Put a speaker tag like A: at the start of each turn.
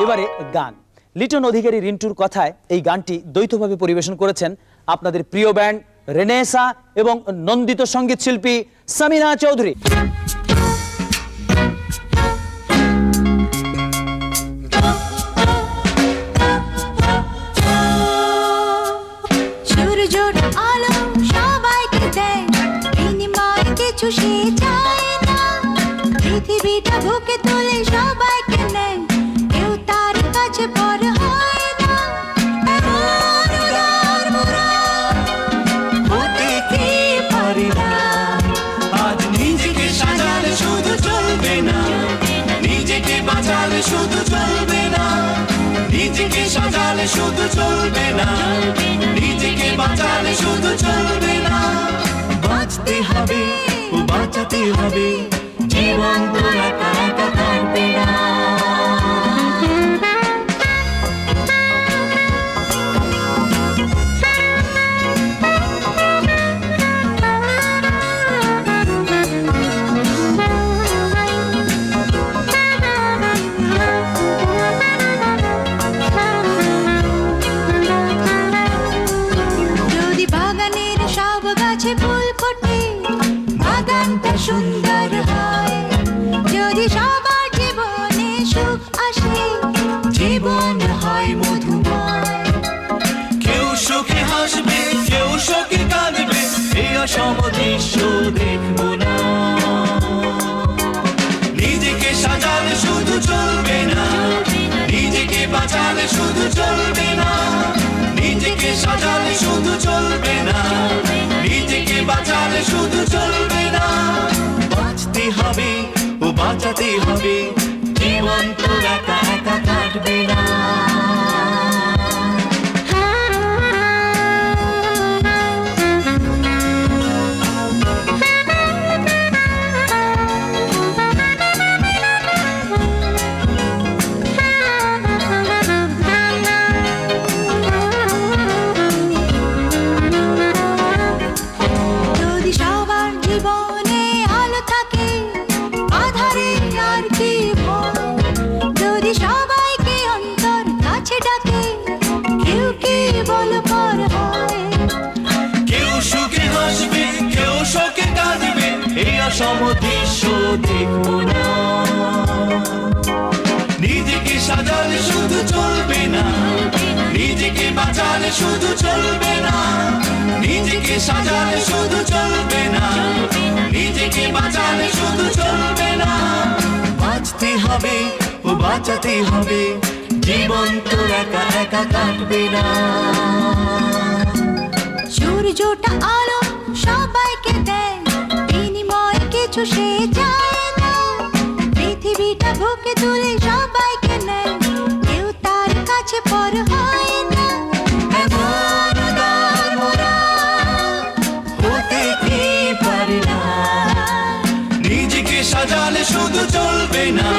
A: এবারে গান। লিটন অধিকারী রিন্টুর কথায় এই গানটি দ্বৈতভাবে পরিবেশন করেছেন আপনাদের প্রিয় ব্যান্ড রেনেসা এবং নন্দিত সংগীত শিল্পী সামিনা চৌধুরী।
B: বাঁচালে শুধু চলবে না। নিজেকে সাজালে শুধু চলবে না। নিজেকে বাঁচালে শুধু চলবে না। বাঁচতে হবে বাঁচাতে হবে। জীবন তো
C: সুন্দর হয়। যদি সবার জীবনে সুখ আসে, জীবন হয় মধুময়।
B: কেউ সুখে হাসবে, কেউ শোকে কাঁদবে, এই অসম দৃশ্য দেখব না। নিজেকে সাজালে শুধু চলবে না। নিজেকে বাঁচালে শুধু চলবে না। নিজেকে সাজালে শুধু চলবে না। বাঁচাতে হবে। এই অসম দৃশ্য দেখব না নিজেকে সাজালে শুধু চলবে না। নিজেকে বাঁচালে শুধু চলবে না। নিজেকে সাজালে শুধু চলবে না। নিজেকে বাঁচালে শুধু চলবে না। বাঁচতে হবে ও বাঁচাতে হবে। জীবন তো একা একা কাটবে না।
C: বুকে তুলে সবাইকে নেয়। কেউ তার কাছে পর হয় না। এমন উদার মোরা
B: হতে কি পারে না। নিজেকে সাজালে শুধু চলবে না।